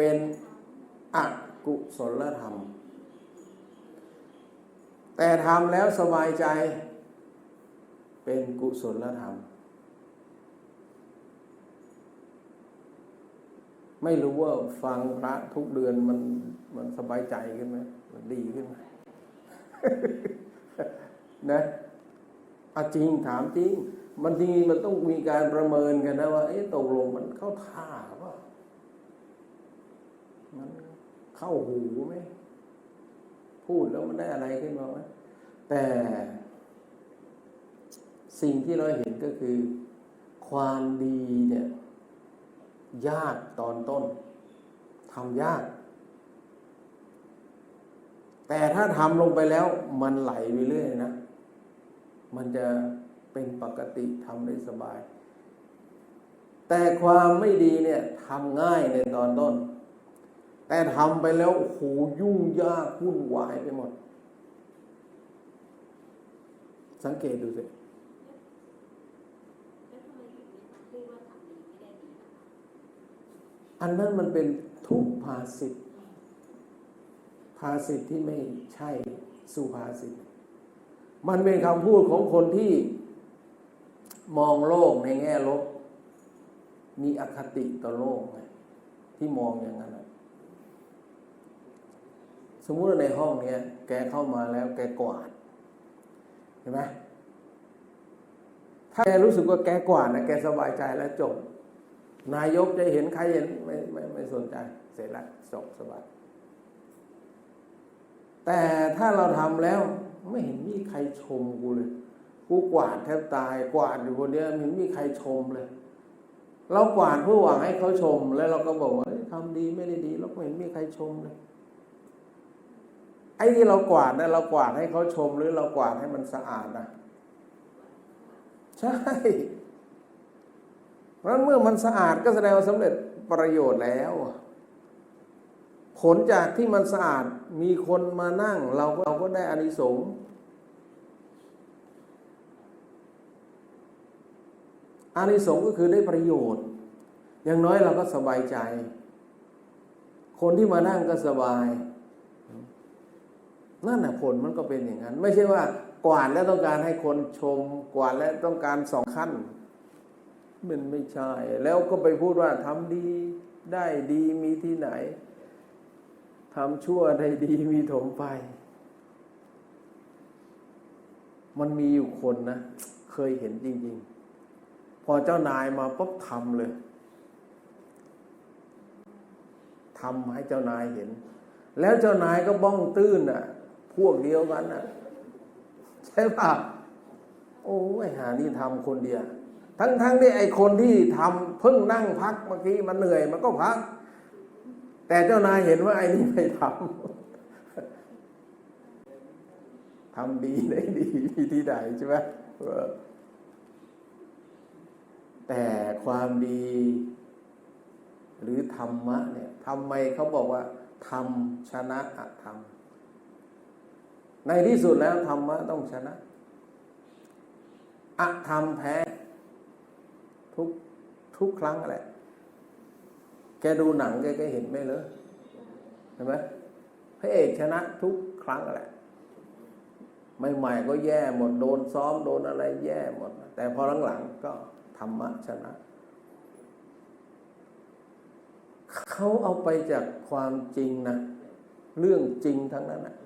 เป็นอกุศลธรรม แต่ทำแล้วสบายใจเป็นกุศลธรรม ไม่รู้ว่าฟังพระทุกเดือนมันมันสบายใจขึ้นไหมมันดีขึ้นไหมนะอาจริงถามจริง มันจริงมันต้องมีการประเมินกันนะว่าเอ๊ะตกลงมันเข้าท่า มันเข้าหูไหมพูดแล้วมันได้อะไรขึ้นมาไหมแต่สิ่งที่เราเห็นก็คือ ความดีเนี่ย ยากตอนต้นทำยาก แต่ถ้าทำลงไปแล้ว มันไหลไปเรื่อยนะ มันจะเป็นปกติทำได้สบาย แต่ความไม่ดีเนี่ยทำง่ายในตอนต้น แต่ทำไปแล้วโอ้โหยุ่งยากวุ่นวายไปหมด สังเกตดูสิอันนั้นมันเป็นทุกภาษิตภาษิตที่ไม่ใช่สุภาษิต มันเป็นคำพูดของคนที่มองโลกในแง่ลบ มีอคติต่อโลกที่มองอย่างนั้น สมมุติว่าในห้องเนี้ยแกเข้ามาแล้วแกกวาดเห็นไหมถ้าแกรู้สึกว่าแกกวาดนะแกสบายใจแล้วจบ นายกจะเห็นใครเห็นไม่ไม่ไม่สนใจ เสร็จแล้วจบสบายแต่ถ้าเราทำแล้วไม่เห็นมีใครชมกูเลย กูกวาดแทบตายกวาดอยู่คนเดียวไม่เห็นมีใครชมเลย เรากวาดเพื่อหวังให้เขาชม แล้วเราก็บอกว่าเอ้ยทำดีไม่ได้ดีเราไม่เห็นมีใครชมเลย ไอ้ที่เรากวาดนะเรากวาดให้เขาชมหรือเรากวาดให้มันสะอาดนะใช่เพราะฉะนั้นเมื่อมันสะอาดก็แสดงว่าสำเร็จประโยชน์แล้ว ผลจากที่มันสะอาดมีคนมานั่ง เราก็เราก็ได้อานิสงส์อานิสงส์ก็คือได้ประโยชน์ อย่างน้อยเราก็สบายใจ คนที่มานั่งก็สบาย นั่นแหะผลมันก็เป็นอย่างนั้น ไม่ใช่ว่ากวาดแล้วต้องการให้คนชม กวาดแล้วต้องการสองขั้น มันไม่ใช่ แล้วก็ไปพูดว่าทำดีได้ดีมีที่ไหนทำชั่วได้ดีมีถมไป มันมีอยู่คนนะ เคยเห็นจริง ๆ พอเจ้านายมาปุ๊บทำเลยทำให้เจ้านายเห็น แล้วเจ้านายก็บ้องตื้นอะ พวกเดียวกันอะใช่ป่ะโอ้ยหานี่ทำคนเดียว ทั้งทั้งที่ไอคนที่ทำเพิ่งนั่งพักเมื่อกี้มันเหนื่อย มันก็พัก แต่เจ้านายเห็นว่าไอ้นี่ไม่ทำทำดีได้ดีมีที่ไหนใช่ไหมแต่ความดี หรือธรรมะเนี่ยทำไมเขาบอกว่าธรรมชนะอธรรม ในที่สุดแล้วธรรมะต้องชนะอธรรมแพ้ ทุกทุกครั้งแหละ แกดูหนังแกก็เห็นไหมเลยเห็นไหมพระเอกชนะทุกครั้งแหละใหม่ๆก็แย่หมดโดนซ้อมโดนอะไรแย่หมด แต่พอหลังๆก็ธรรมะชนะ เขาเอาไปจากความจริงนะ เรื่องจริงทั้งนั้นนะ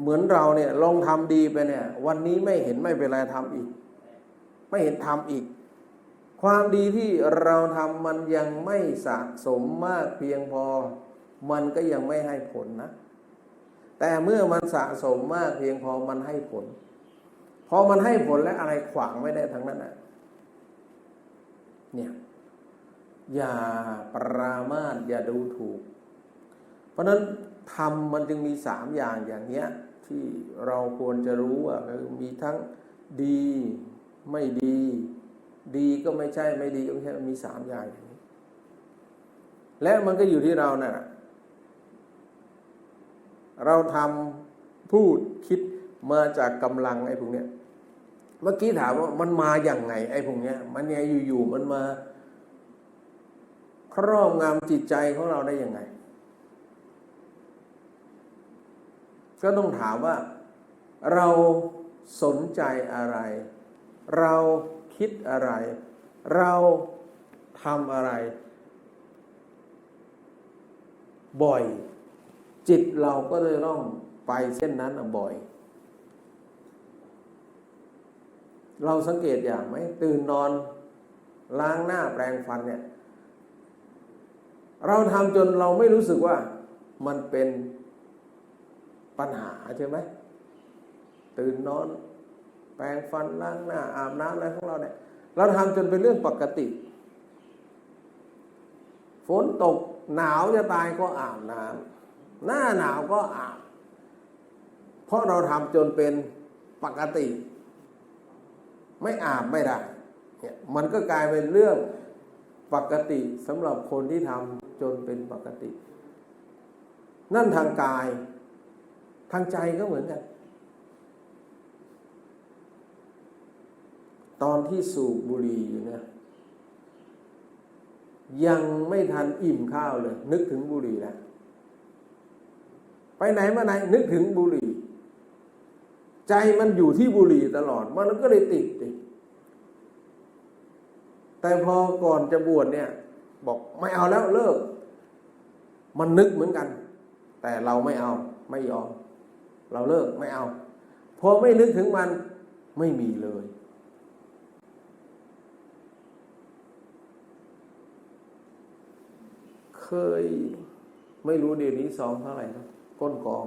เหมือนเราเนี่ยลองทำดีไปเนี่ย วันนี้ไม่เห็นไม่เป็นไรทำอีก ไม่เห็นทำอีก ความดีที่เราทำมันยังไม่สะสมมากเพียงพอ มันก็ยังไม่ให้ผลนะ แต่เมื่อมันสะสมมากเพียงพอมันให้ผลพอมันให้ผลแล้วอะไรขวางไม่ได้ทั้งนั้นนะเนี่ยอย่าปรามาสอย่าดูถูก เพราะนั้นทำมันจึงมีสามอย่างอย่างเนี้ย ที่เราควรจะรู้ว่ามีทั้งดีไม่ดี ดีก็ไม่ใช่ไม่ดีก็ไม่ใช่มีสามอย่างอย่างนี้ และมันก็อยู่ที่เรานะ่ะเราทำพูดคิดมาจากกำลังไอ้พวกเนี้ยเมื่อกี้ถามว่ามันมาอย่างไง ไอ้พวกเนี้ย มันเนี่ยอยู่ๆมันมา ครอบงำจิตใจของเราได้ยังไง ก็ต้องถามว่า เราสนใจอะไร เราคิดอะไร เราทำอะไร บ่อย จิตเราก็จะต้องไปเส้นนั้นบ่อย เราสังเกตอย่างไหมตื่นนอนล้างหน้าแปรงฟันเนี่ย เราทำจนเราไม่รู้สึกว่ามันเป็น ปัญหาใช่ไหมตื่นนอน แปรงฟันล้างหน้า อาบน้ำอะไรของเราเนี่ยเราทำจนเป็นเรื่องปกติ ฝนตกหนาวจะตายก็อาบน้ำหน้าหนาวก็อาบ เพราะเราทำจนเป็นปกติ ไม่อาบไม่ได้เนี่ยมันก็กลายเป็นเรื่องปกติสำหรับคนที่ทำจนเป็นปกติ นั่นทางกาย ทางใจก็เหมือนกัน ตอนที่สูบบุหรี่อยู่เนี่ยยังไม่ทันอิ่มข้าวเลย นึกถึงบุหรี่แล้วไปไหนมาไหน นึกถึงบุหรี่ ใจมันอยู่ที่บุหรี่ตลอด มันก็เลยติดติดแต่พอก่อนจะบวชเนี่ย บอกไม่เอาแล้วเลิก มันนึกเหมือนกัน แต่เราไม่เอาไม่ยอม เราเลิกไม่เอา พอไม่นึกถึงมันไม่มีเลย เคยไม่รู้เดี๋ยวนี้ซองเท่าไหร่นะก้นกอง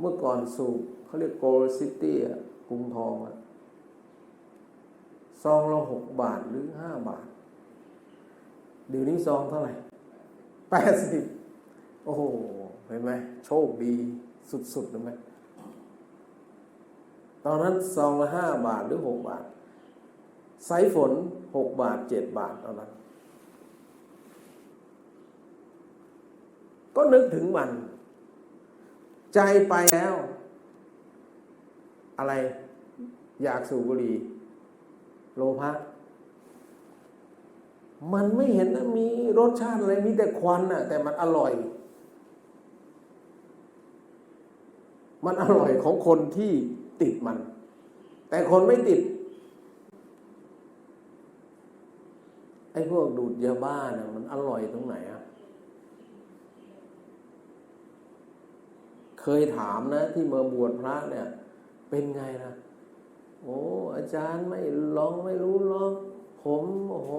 เมื่อก่อนสูบเขาเรียกโกลซิตี้อะกรุงทองอะซองละหกบาทหรือห้าบาท เดี๋ยวนี้ซองเท่าไหร่แปดสิบโอ้โห เห็นไหมโชคดี สุดๆเลยไหมตอนนั้นซองละห้าบาทหรือหกบาทไซฝนหกบาทเจ็ดบาทตอนนั้น ก็นึกถึงมัน ใจไปแล้ว อะไร อยากสูบบุหรี่โลภะมันไม่เห็นนะมีรสชาติอะไร มีแต่ควันน่ะแต่มันอร่อย มันอร่อยของคนที่ติดมัน แต่คนไม่ติด ไอ้พวกดูดยาบ้าน่ะมันอร่อยตรงไหนอะเคยถามนะ ที่มาบวชพระเนี่ย เป็นไงนะโอ้อาจารย์ไม่ลองไม่รู้หรอกผมโอ้โห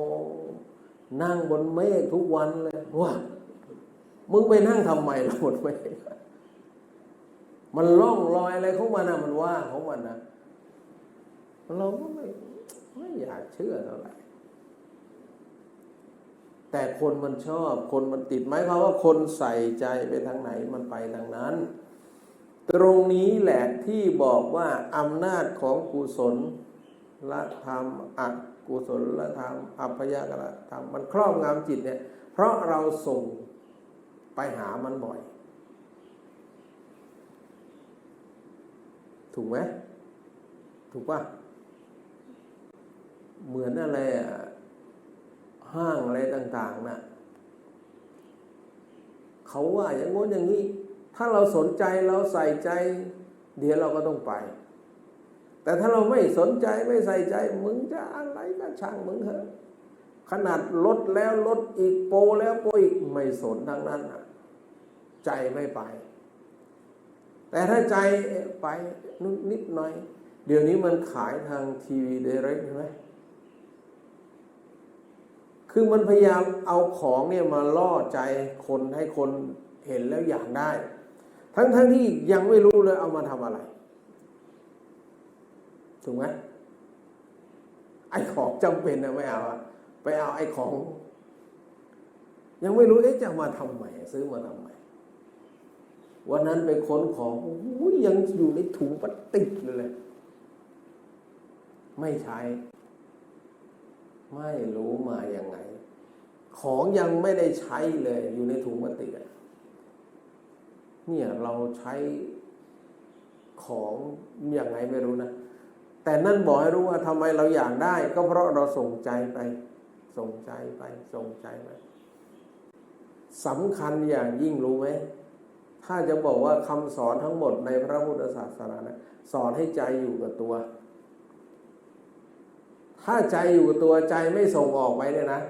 นั่งบนเมฆทุกวันเลยว้ามึงไปนั่งทำไมล่ะบนเมฆ มันล่องลอยอะไรของมันนะมันว่าของมันนะเราก็ไม่ไม่อยากเชื่อเท่าไหร่แต่คนมันชอบ คนมันติดไหมเพราะว่าคนใส่ใจไปทางไหนมันไปทางนั้น ตรงนี้แหละที่บอกว่าอำนาจของกุศลละธรรมอกุศลละธรรมอัพยากละธรรมมันครอบงำจิตเนี่ย เพราะเราส่งไปหามันบ่อย ถูกไหมถูกป่ะเหมือนอะไรห้างอะไรต่าง ๆนะ่ะเขาว่าอย่างง้นอย่างนี้ ถ้าเราสนใจเราใส่ใจ เดี๋ยวเราก็ต้องไป แต่ถ้าเราไม่สนใจไม่ใส่ใจ มึงจะอะไรก็ช่างมึงเถอะขนาดลดแล้วลดอีกโปแล้วโปอีกไม่สนทั้งนั้นใจไม่ไป แต่ถ้าใจไปนิดนิดหน่อย เดี๋ยวนี้มันขายทางทีวีเดเรกใช่ไหมคือมันพยายามเอาของเนี่ยมาล่อใจคนให้คนเห็นแล้วอยากได้ ทั้งทั้งที่ยังไม่รู้เลยเอามาทำอะไร ถูกไหมไอ้ของจำเป็นนะไม่เอาไปเอาไอ้ของ ยังไม่รู้เอ๊ะจะมาทำใหม่ซื้อมาทำใหม่ วันนั้นไปค้นของโอ้โหยังอยู่ในถุงพลาสติกเลย ไม่ใช้ ไม่รู้มาอย่างไง ของยังไม่ได้ใช้เลย อยู่ในถุงพลาสติกเนี่ยเราใช้ของอย่างไงไม่รู้นะ แต่นั่นบอกให้รู้ว่าทำไมเราอยากได้ ก็เพราะเราส่งใจไป ส่งใจไป ส่งใจไปสำคัญอย่างยิ่งรู้ไหม ถ้าจะบอกว่าคำสอนทั้งหมดในพระพุทธศาสนานะสอนให้ใจอยู่กับตัว ถ้าใจอยู่กับตัวใจไม่ส่งออกไปเนี่ยนะ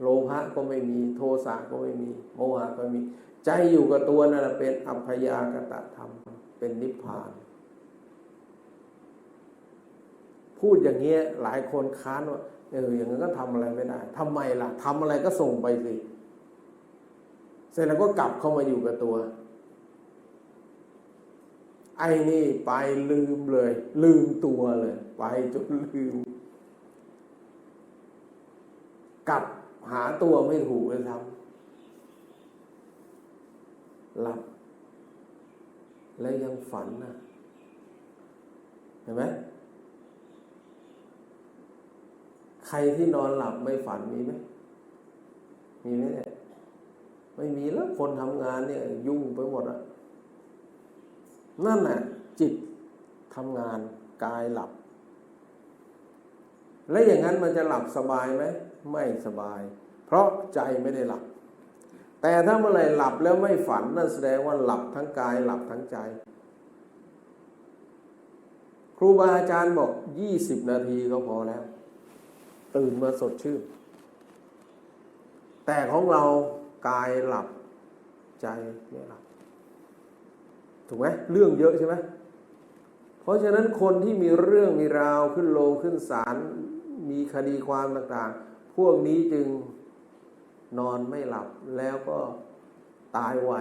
โลภะก็ไม่มีโทสะก็ไม่มี โมหะก็ไม่มี ใจอยู่กับตัวนั่นแหละเป็นอัพยากตธรรม เป็นนิพพาน พูดอย่างเงี้ยหลายคนค้านว่าเอออย่างนั้นก็ทำอะไรไม่ได้ทำไมล่ะทำอะไรก็ส่งไปสิ เสร็จแล้วก็กลับเข้ามาอยู่กับตัว ไอ้นี่ไปลืมเลย ลืมตัวเลย ไปจนลืม กลับหาตัวไม่ถูกเลยทำหลับ แล้วยังฝันนะเห็นไหมใครที่นอนหลับไม่ฝันมีไหมมีไหมเนี่ย ไม่มีแล้วคนทำงานเนี่ยยุ่งไปหมดอะนั่นน่ะจิตทำงานกายหลับ และอย่างนั้นมันจะหลับสบายไหมไม่สบาย เพราะใจไม่ได้หลับ แต่ถ้าเมื่อไหร่หลับแล้วไม่ฝันนั่นแสดงว่าหลับทั้งกายหลับทั้งใจ ครูบาอาจารย์บอกยี่สิบนาทีก็พอแล้ว ตื่นมาสดชื่นแต่ของเรา กายหลับใจไม่หลับถูกไหมเรื่องเยอะใช่ไหมเพราะฉะนั้นคนที่มีเรื่องมีราวขึ้นโลงขึ้นศาลมีคดีความต่างๆ พวกนี้จึงนอนไม่หลับแล้วก็ตายไว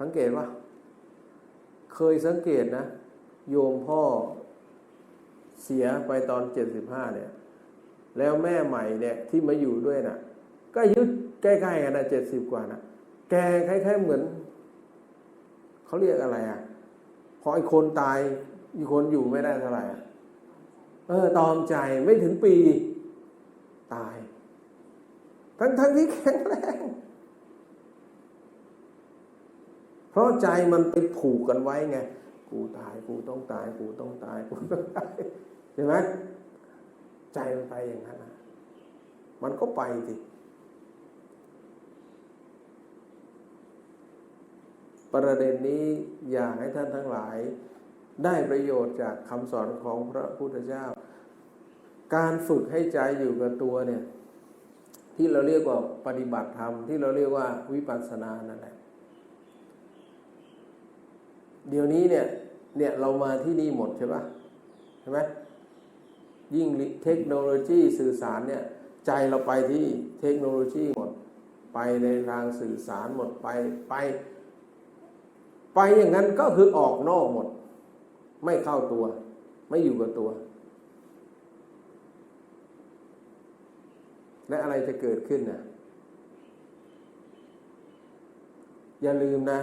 สังเกตว่า เคยสังเกตนะ โยมพ่อเสียไปตอนเจ็ดสิบห้าเนี่ย แล้วแม่ใหม่เนี่ยที่มาอยู่ด้วยน่ะ ก็อายุ ใกล้ๆกันนะเจ็ดสิบกว่านะแกคล้ายๆเหมือนเขาเรียกอะไรอะพอไอ้คนตายอีกคนอยู่ไม่ได้เท่าไหร่อะเออ ตอมใจไม่ถึงปีตาย ทั้งทั้งที่แข็งแรงเพราะใจมันไปผูกกันไว้ไงกูตายกูต้องตาย กูต้องตายกูต้องตายเห็นไหมใจมันไปอย่างนั้นมันก็ไปสิ ประเด็นนี้อยากให้ท่านทั้งหลาย ได้ประโยชน์จากคำสอนของพระพุทธเจ้า การฝึกให้ใจอยู่กับตัวเนี่ย ที่เราเรียกว่าปฏิบัติธรรมที่เราเรียกว่าวิปัสสนานั่นแหละเดี๋ยวนี้เนี่ย เนี่ยเรามาที่นี่หมดใช่ปะใช่ไหมยิ่งเทคโนโลยีสื่อสารเนี่ย ใจเราไปที่เทคโนโลยีหมด ไปในทางสื่อสารหมดไปไป ไปอย่างนั้นก็คือออกนอกหมด ไม่เข้าตัว ไม่อยู่กับตัว และอะไรจะเกิดขึ้นนะอย่าลืมนะ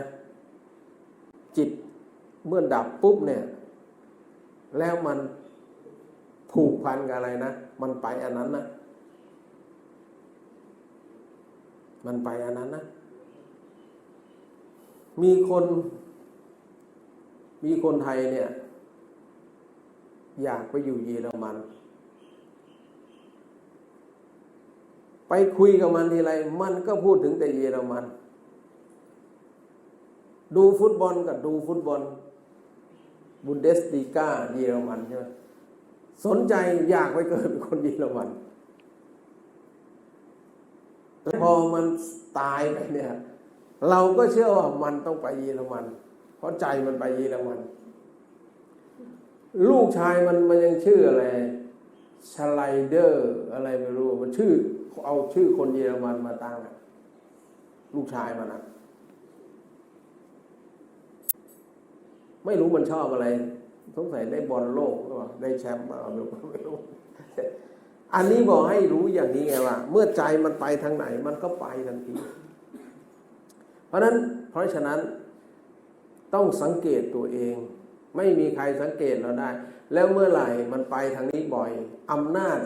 จิตเมื่อดับปุ๊บเนี่ย แล้วมันผูกพันกับอะไรนะ มันไปอันนั้นนะ มันไปอันนั้นนะ มีคน มีคนไทยเนี่ย อยากไปอยู่เยอรมัน ไปคุยกับมันทีไรมันก็พูดถึงแต่เยอรมัน ดูฟุตบอลกับดูฟุตบอลบุนเดสลีกาเยอรมันใช่ไหมสนใจอยากไปเกิดเป็นคนเยอรมันแต่พอมันตายไปเนี่ย เราก็เชื่อว่ามันต้องไปเยอรมัน เพราะใจมันไปเยอรมัน ลูกชายมันมันยังชื่ออะไรชไลเดอร์อะไรไม่รู้มันชื่อ เอาชื่อคนเยอรมันมาตั้งอะลูกชายมันอะไม่รู้มันชอบอะไรสงสัยได้บอลโลกหรือเปล่าได้แชมป์มาหรือเปล่าไม่รู้อันนี้บอกให้รู้อย่างนี้ไงว่าเมื่อใจมันไปทางไหนมันก็ไปทันที เพราะนั้นเพราะฉะนั้น ต้องสังเกตตัวเอง ไม่มีใครสังเกตเราได้ แล้วเมื่อไหร่มันไปทางนี้บ่อยอำนาจ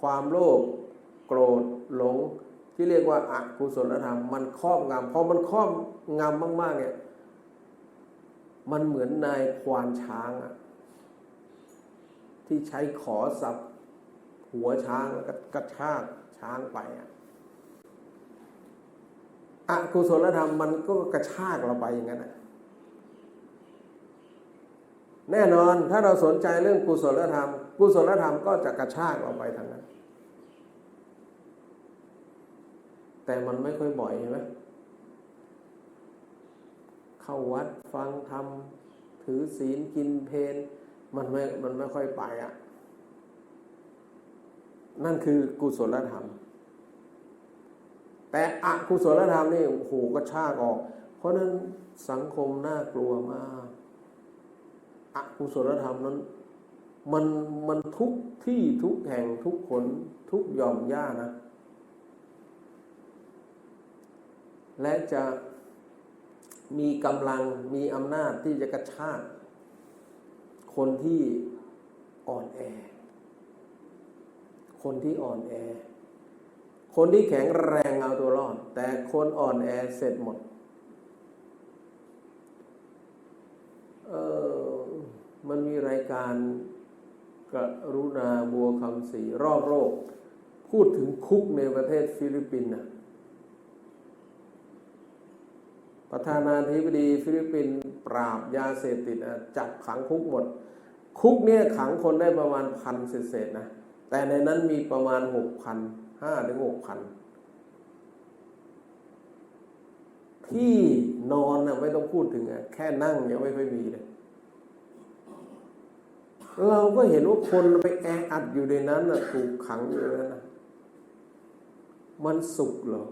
ความโลภโกรธหลง ที่เรียกว่าอากุศลธรรมมันครอบงำพอมันครอบงำมาก ๆ เนี่ย มันเหมือนนายควานช้างอะที่ใช้ขอสับหัวช้างแล้วก็กระชากช้างไปอะอกุศลธรรมมันก็กระชากเราไปอย่างนั้นน่ะ แน่นอนถ้าเราสนใจเรื่องกุศลธรรม กุศลธรรมก็จะกระชากเราไปทางนั้น แต่มันไม่ค่อยบ่อยเห็นไหมเข้าวัดฟังธรรม ถือศีลกินเพนมันไม่มันไม่ค่อยไปอะ นั่นคือกุศลธรรม แต่อกุศลธรรมนี่โอ้โหก็ชากออก เพราะนั้นสังคมน่ากลัวมาก อกุศลธรรมนั้น มันมันทุกที่ทุกแห่งทุกคนทุกย่อมย่านะ และจะมีกำลังมีอำนาจที่จะกระชากคนที่อ่อนแอ คนที่อ่อนแอ คนที่แข็งแรงเอาตัวรอด แต่คนอ่อนแอเสร็จหมด เออมันมีราย การกรุณาบัวคำศรีรอบโลกพูดถึงคุกในประเทศฟิลิปปินส์นะประธานาธิบดีฟิลิปปินส์ปราบยาเสพติดจับขังคุกหมด คุกเนี่ยขังคนได้ประมาณพันเศษๆนะ แต่ในนั้นมีประมาณหกพันห้าถึงหกพันที่นอนนะไม่ต้องพูดถึงอะแค่นั่งยังไม่ค่อยมีเลย เราก็เห็นว่าคนไปแออัดอยู่ในนั้นนะถูกขังอยู่ในนั้นนะมันสุขเหรอ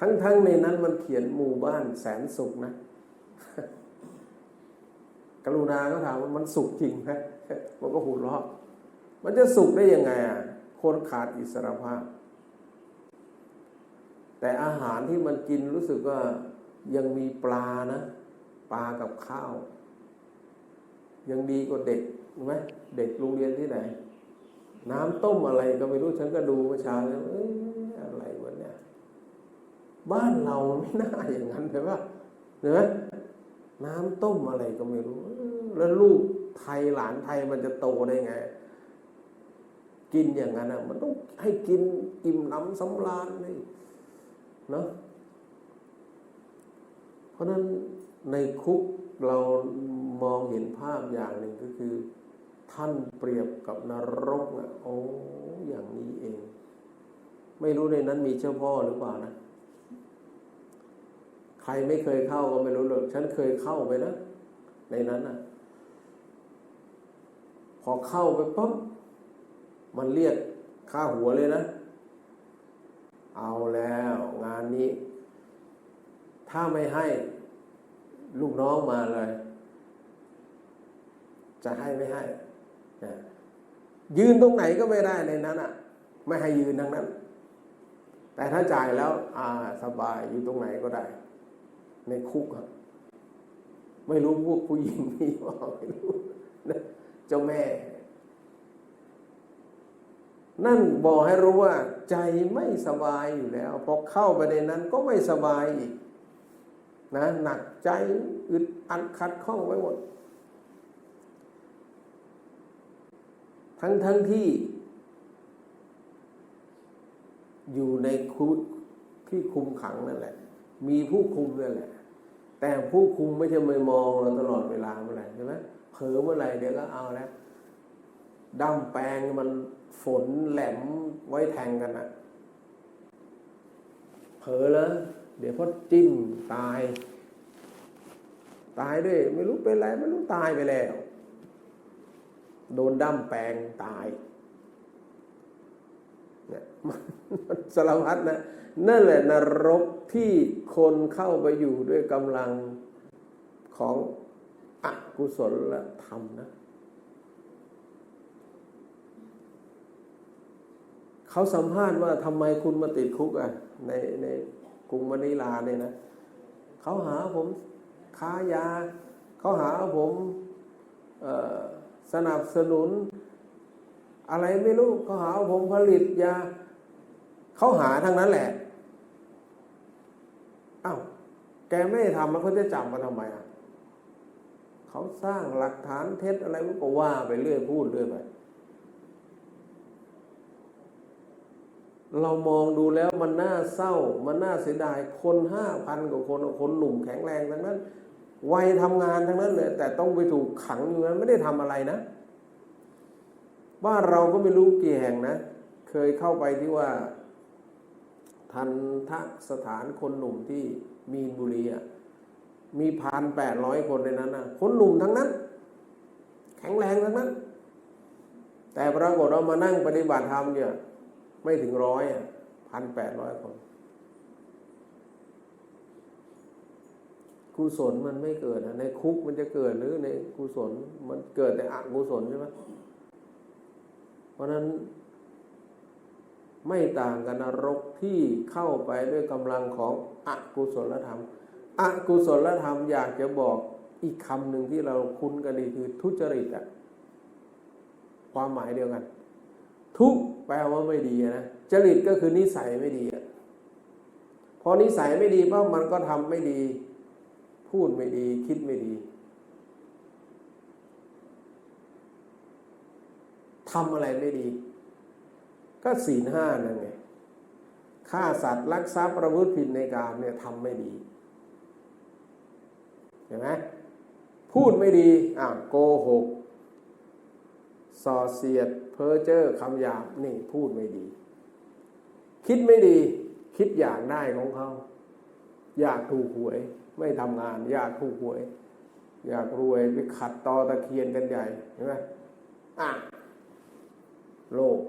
ทั้งๆในนั้นมันเขียนหมู่บ้านแสนสุขนะ กรุณาก็ถามว่ามันสุขจริงไหมมันก็หูเราะมันจะสุขได้ยังไงอะ คนขาดอิสรภาพ แต่อาหารที่มันกินรู้สึกว่ายังมีปลานะ ปลากับข้าว ยังดีกว่าเด็กรู้ไหมเด็กโรงเรียนที่ไหน น้ำต้มอะไรก็ไม่รู้ฉันก็ดูเมื่อเช้าแล้วเอ้ยอะไรวะเนี่ยบ้านเราไม่น่าอย่างนั้นเลยว่าเห็นไหมน้ำต้มอะไรก็ไม่รู้ แล้วลูกไทยหลานไทยมันจะโตได้ไง กินอย่างนั้นอะ มันต้องให้กินอิ่มน้ำสำราญเลยเนาะเพราะนั้นในคุก เรามองเห็นภาพอย่างหนึ่งก็คือ ท่านเปรียบกับนรกอะโอ้อย่างนี้เอง ไม่รู้ในนั้นมีเจ้าพ่อหรือเปล่านะ ใครไม่เคยเข้าก็ไม่รู้เลยฉันเคยเข้าไปนะในนั้นน่ะ พอเข้าไปปั๊บมันเรียกค่าหัวเลยนะ เอาแล้วงานนี้ ถ้าไม่ให้ ลูกน้องมาเลย จะให้ไม่ให้ยืนตรงไหนก็ไม่ได้ในนั้นอะ ไม่ให้ยืนทั้งนั้น แต่ถ้าจ่ายแล้ว อ่า สบายอยู่ตรงไหนก็ได้ ในคุกครับไม่รู้พวกผู้หญิงมีว่าไม่รู้เจ้าแม่ นั่นบอกให้รู้ว่า ใจไม่สบายอยู่แล้วพอเข้าไปในนั้นก็ไม่สบายอีก นะหนักใจอึดอัดขัดข้องไว้หมด ทั้งทั้งที่ อยู่ในคุกที่คุมขังนั่นแหละ มีผู้คุมนั่นแหละ แต่ผู้คุมไม่ใช่ไม่มองเราตลอดเวลาเมื่อไหร่ใช่ไหมเผลอเมื่อไหร่เดี๋ยวก็เอาแล้วดั้มแปลงมันฝนแหลมไว้แทงกันนะเผลอแล้ว เดี๋ยวพอจิ้มตาย ตายด้วย ไม่รู้เป็นอะไรไม่รู้ตายไปแล้ว โดนดั้มแปลงตายเนี่ยมันมันสารพัดนะนั่นแหละนรกที่คนเข้าไปอยู่ด้วยกำลังของอกุศลธรรมนะ เขาสัมภาษณ์ว่าทำไมคุณมาติดคุกอะในใน กรุงมะนิลาเนี่ยนะเขาหาผมค้ายา เขาหาผมสนับสนุน อะไรไม่รู้เขาหาผมผลิตยาเขาหาทางนั้นแหละอ้าวแกไม่ได้ทำแล้วเขาจะจับมาทำไมอะเขาสร้างหลักฐานเท็จอะไรก็ว่าไปเรื่อยพูดเรื่อยไป เรามองดูแล้วมันน่าเศร้า มันน่าเสียดายคนห้าพันกว่าคนคนหนุ่มแข็งแรงทั้งนั้นวัยทำงานทั้งนั้นเลยแต่ต้องไปถูกขังอยู่นั้นไม่ได้ทำอะไรนะบ้านเราก็ไม่รู้กี่แห่งนะ เคยเข้าไปที่ว่า ทันทะสถานคนหนุ่มที่มีนบุรีอะมีพันแปดร้อยคนในนั้นนะคนหนุ่มทั้งนั้น แข็งแรงทั้งนั้น แต่ปรากฏเรามานั่งปฏิบัติธรรมเนี่ย ไม่ถึงร้อยอะพันแปดร้อยคนกุศลมันไม่เกิดนะในคุกมันจะเกิดหรือในกุศลมันเกิดแต่อกุศลใช่ไหมเพราะฉะนั้นไม่ต่างกันนรกที่เข้าไปด้วยกำลังของอกุศลธรรมอกุศลธรรมอยากจะบอกอีกคำหนึ่งที่เราคุ้นกันดีคือทุจริตอะความหมายเดียวกัน ทุกแปลว่าไม่ดีนะจริตก็คือนิสัยไม่ดีอะพอนิสัยไม่ดีปั๊บมันก็ทำไม่ดี พูดไม่ดี คิดไม่ดีทำอะไรไม่ดี ก็ศีลห้านั่นไงฆ่าสัตว์ลักทรัพย์ประพฤติผิดในการเนี่ยทำไม่ดีเห็นไหมพูดไม่ดีอะโกหก ส่อเสียด เพ้อเจ้อคำหยาบนี่พูดไม่ดี คิดไม่ดี คิดอยากได้ของเขา อยากถูกหวย ไม่ทำงาน อยากถูกหวย อยากรวยไปขัดตอตะเคียนกันใหญ่เห็นไหมอะโลก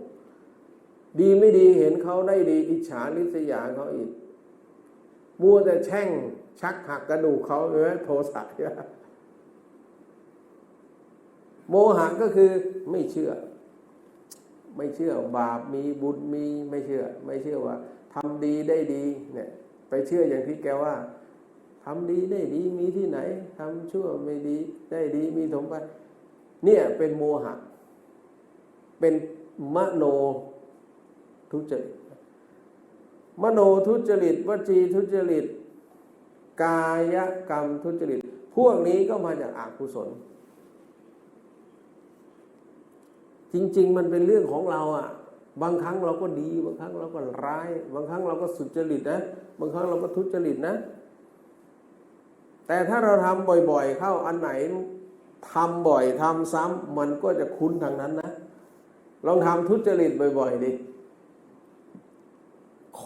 ดีไม่ดีเห็นเขาได้ดี อิจฉาริษยาเขาอีกมัวแต่แช่งชักหักกระดูกเขาเออโทสะใช่ไหม โมหะก็คือไม่เชื่อ ไม่เชื่อบาปมีบุญมีไม่เชื่อ ไม่เชื่อว่าทำดีได้ดีเนี่ย ไปเชื่ออย่างที่แกว่าทำดีได้ดีมีที่ไหนทำชั่วไม่ดีได้ดีมีสมบัติเนี่ยเป็นโมหะ เป็นมโนทุจริตมโนทุจริตวจีทุจริต กายกรรมทุจริต พวกนี้ก็มาจากอากุศล จริง ๆ มันเป็นเรื่องของเราอะ บางครั้งเราก็ดี บางครั้งเราก็ร้าย บางครั้งเราก็สุจริตนะ บางครั้งเราก็ทุจริตนะ แต่ถ้าเราทำบ่อยๆ เข้าอันไหนทำบ่อยทำซ้ำมันก็จะคุ้นทางนั้นนะ ลองทำทุจริตบ่อย ๆดิ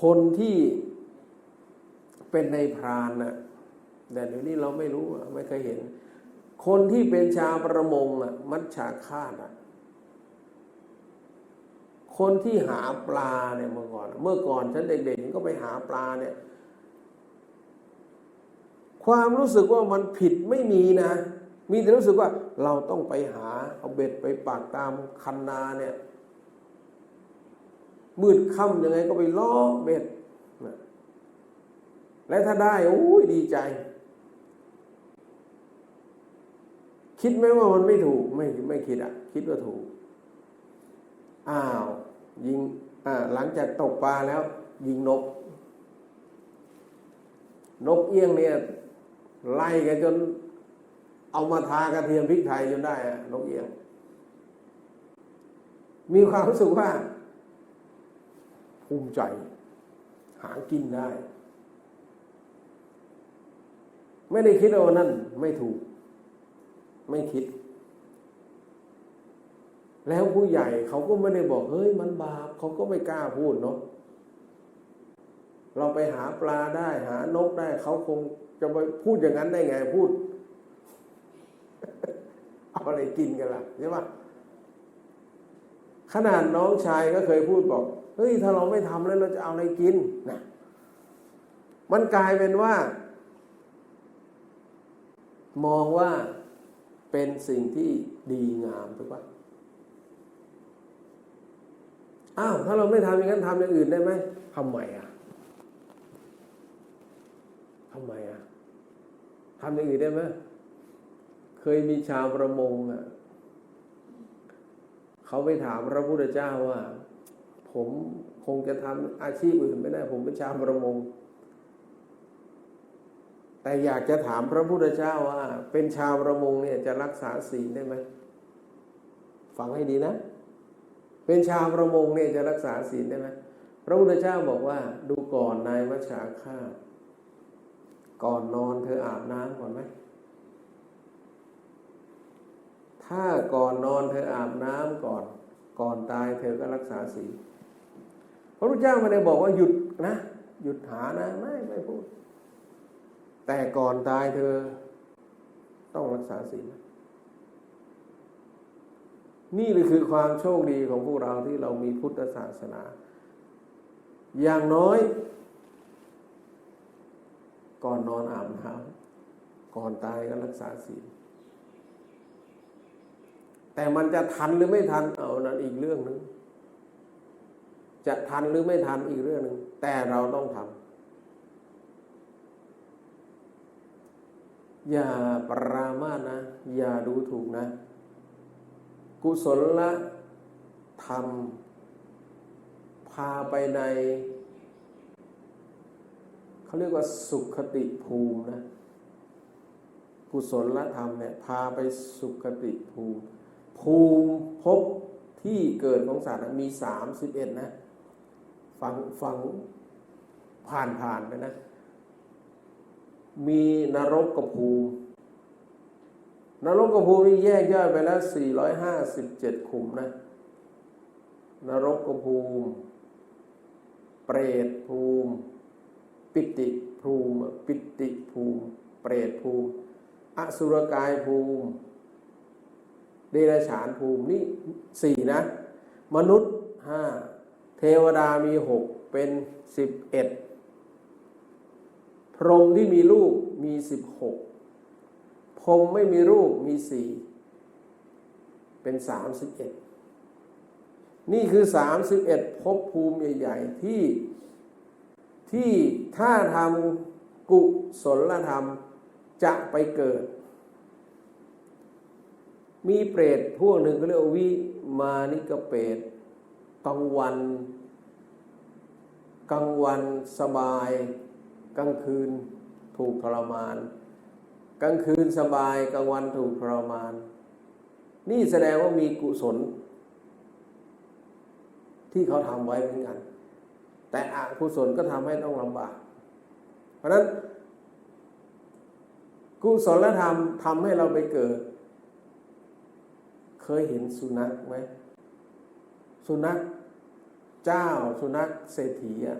คนที่เป็นในพรานน่ะแต่เดี๋ยวนี้เราไม่รู้ไม่เคยเห็น คนที่เป็นชาวประมงอะ มัดฉาคาดอะ คนที่หาปลาเนี่ยเมื่อก่อน เมื่อก่อนฉันเด็กๆก็ไปหาปลาเนี่ย ความรู้สึกว่ามันผิดไม่มีนะ มีแต่รู้สึกว่าเราต้องไปหาเอาเบ็ดไปปักตามคันนาเนี่ย มืดค่ำยังไงก็ไปล้อเบ็ดและถ้าได้โอ้ยดีใจ คิดไหมว่ามันไม่ถูกไม่ไม่คิดอะ คิดว่าถูก อ้าว ยิงอ่าหลังจากตกปลาแล้ว ยิงนก นกเอี้ยงเนี่ย ไล่กันจน เอามาทากระเทียมพริกไทยจนได้อะนกเอี้ยง มีความรู้สึกว่า ภูมิใจ หากินได้ ไม่ได้คิดว่านั่น ไม่ถูก ไม่คิด แล้วผู้ใหญ่เขาก็ไม่ได้บอกเฮ้ยมันบาปเขาก็ไม่กล้าพูดเนาะเราไปหาปลาได้หานกได้เขาคงจะไปพูดอย่างนั้นได้ไงพูดเอาอะไรกินกันล่ะใช่ปะขนาดน้องชายก็เคยพูดบอกเฮ้ยถ้าเราไม่ทำแล้วเราจะเอาอะไรกินนะมันกลายเป็นว่า มองว่าเป็นสิ่งที่ดีงามถูกปะ อ้าวถ้าเราไม่ทำอย่างนั้นทำอย่างอื่นได้ไหมทำไมอะทำไมอะทำอย่างอื่นได้ไหมเคยมีชาวประมงอะเขาไปถามพระพุทธเจ้าว่า ผมคงจะทำอาชีพอื่นไม่ได้ ผมเป็นชาวประมง แต่อยากจะถามพระพุทธเจ้าว่า เป็นชาวประมงเนี่ยจะรักษาศีลได้ไหมฟังให้ดีนะ เป็นชาวประมงเนี่ยจะรักษาศีลได้ไหมพระพุทธเจ้าบอกว่า ดูก่อนนายวัชชาฆาตก่อนนอนเธออาบน้ำก่อนไหมถ้าก่อนนอนเธออาบน้ำก่อน ก่อนตายเธอก็รักษาศีลพระพุทธเจ้าไม่ได้บอกว่าหยุดนะ หยุดหานะไม่ไม่พูด แต่ก่อนตายเธอ ต้องรักษาศีลนะ นี่เลยคือความโชคดีของพวกเราที่เรามีพุทธศาสนา อย่างน้อย ก่อนนอนอาบน้ำก่อนตายก็รักษาศีลแต่มันจะทันหรือไม่ทันเอานั้นอีกเรื่องหนึ่งจะทันหรือไม่ทันอีกเรื่องหนึ่งแต่เราต้องทำอย่าปรามาสนะ อย่าดูถูกนะ กุศลละธรรม พาไปในเขาเรียกว่าสุขติภูมินะกุศลธรรมเนี่ยพาไปสุขติภูมิ ภูมิภพที่เกิดของสัตว์นะมีสามสิบเอ็ดนะฟังฟังผ่านผ่านไปนะ มีนรกกับภูมิ นรกกับภูมินี่แยกย่อยไปแล้วสี่ร้อยห้าสิบเจ็ดขุมนะ นรกกับภูมิ เปรตภูมิ ปิติภูมิ ปิติภูมิ เปรตภูมิ อสุรกายภูมิ เดรัจฉานภูมินี่สี่นะ มนุษย์ห้าเทวดามีหกเป็นสิบเอ็ดพรหมที่มีลูกมีสิบหก พรมไม่มีลูกมีสี่เป็นสามสิบเอ็ดนี่คือสามสิบเอ็ดภพภูมิใหญ่ ๆ ที่ที่ถ้าทำกุศลธรรมจะไปเกิด มีเปรตพวกหนึ่งก็เรียกวิมานิกเปรตกลางวันกลางวันสบาย กลางคืนถูกทรมาน กลางคืนสบายกลางวันถูกทรมาน นี่แสดงว่ามีกุศล ที่เขาทำไว้เหมือนกัน แต่อกุศลก็ทำให้ต้องลำบาก เพราะฉะนั้น กุศลธรรมทำให้เราไปเกิด เคยเห็นสุนัขไหมสุนัขเจ้าสุนัขเศรษฐีอะ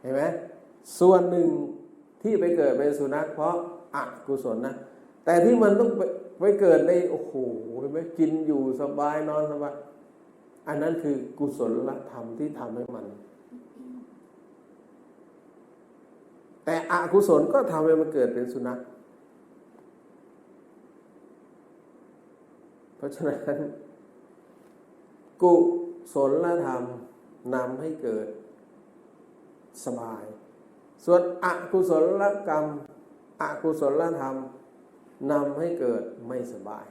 เห็นไหมส่วนหนึ่ง ที่ไปเกิดเป็นสุนัขเพราะอกุศลนะ แต่ที่มันต้องไปไปเกิดในโอ้โหเห็นไหมกินอยู่สบายนอนสบายอันนั้นคือกุศลธรรมที่ทำให้มัน แต่อกุศลก็ทำให้มันเกิดเป็นสุนัข เพราะฉะนั้น กุศลธรรมนำให้เกิดสบาย ส่วนอกุศลกรรมอกุศลธรรมนำให้เกิดไม่สบาย